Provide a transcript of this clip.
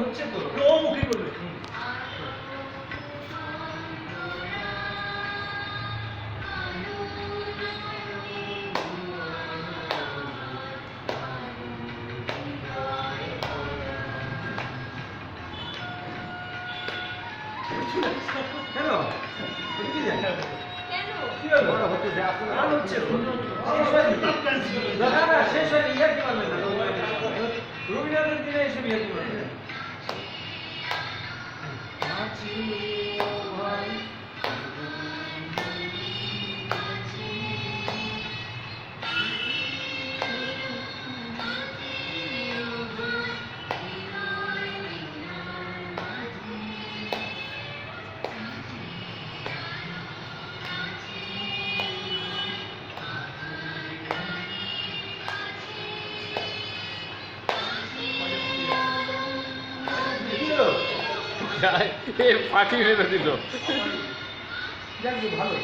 হচ্ছে তো। ও মুখে করবে কেন কি যায়? কেন? কি হলো? হচ্ছে Thank you. হলো? এ মেরে দিল ভালো